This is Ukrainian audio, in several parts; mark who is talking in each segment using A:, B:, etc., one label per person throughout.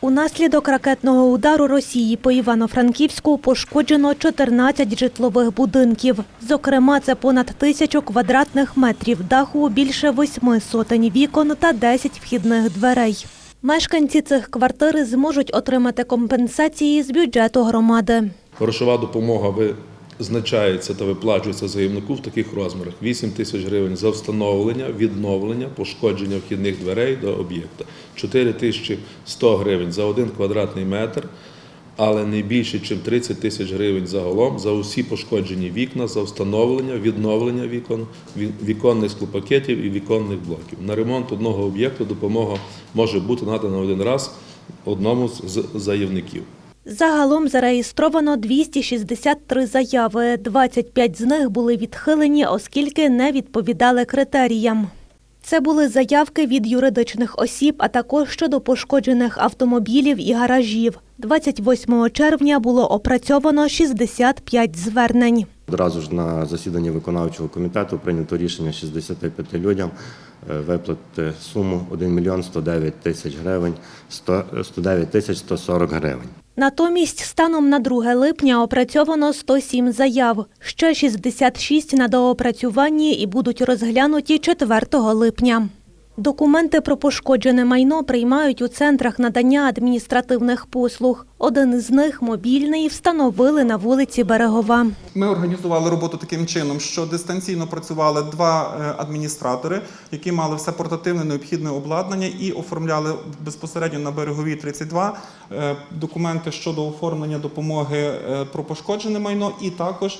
A: Унаслідок ракетного удару Росії по Івано-Франківську пошкоджено 14 житлових будинків. Зокрема, це понад тисячу квадратних метрів даху, більше восьми сотень вікон та 10 вхідних дверей. Мешканці цих квартир зможуть отримати компенсації з бюджету громади.
B: Грошова допомога визначається та виплачується заявнику в таких розмірах: 8 тисяч гривень за встановлення, відновлення, пошкодження вхідних дверей до об'єкта, 4 тисячі 100 гривень за один квадратний метр, але не більше, ніж 30 тисяч гривень загалом за усі пошкоджені вікна, за встановлення, відновлення вікон, віконних склопакетів і віконних блоків. На ремонт одного об'єкту допомога може бути надана один раз одному з заявників.
A: Загалом зареєстровано 263 заяви. 25 з них були відхилені, оскільки не відповідали критеріям. Це були заявки від юридичних осіб, а також щодо пошкоджених автомобілів і гаражів. 28 червня було опрацьовано 65 звернень.
C: Одразу ж на засіданні виконавчого комітету прийнято рішення 65 людям е, виплатити суму 1 мільйон 109 тисяч гривень, 109 тисяч 140 гривень.
A: Натомість станом на 2 липня опрацьовано 107 заяв, ще 66 на доопрацюванні і будуть розглянуті 4 липня. Документи про пошкоджене майно приймають у центрах надання адміністративних послуг. Один з них мобільний встановили на вулиці Берегова.
D: Ми організували роботу таким чином, що дистанційно працювали два е, адміністратори, які мали все портативне необхідне обладнання і оформляли безпосередньо на береговій 32 е, документи щодо оформлення допомоги е, про пошкоджене майно. І також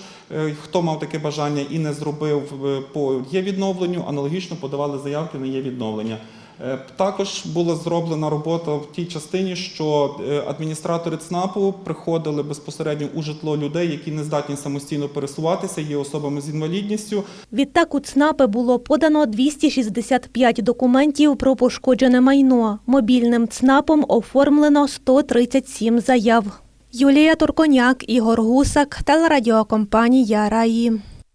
D: хто мав таке бажання і не зробив е, по є відновленню, аналогічно подавали заявки на є відновлення. Е, Також була зроблена робота в тій частині, що е, адміністратори ЦНАПу приходили безпосередньо у житло людей, які не здатні самостійно пересуватися, є особами з інвалідністю.
A: Відтак у ЦНАПи було подано 265 документів про пошкоджене майно. Мобільним ЦНАПом оформлено 137 заяв. Юлія Турконяк, Ігор Гусак, телерадіокомпанія Раї.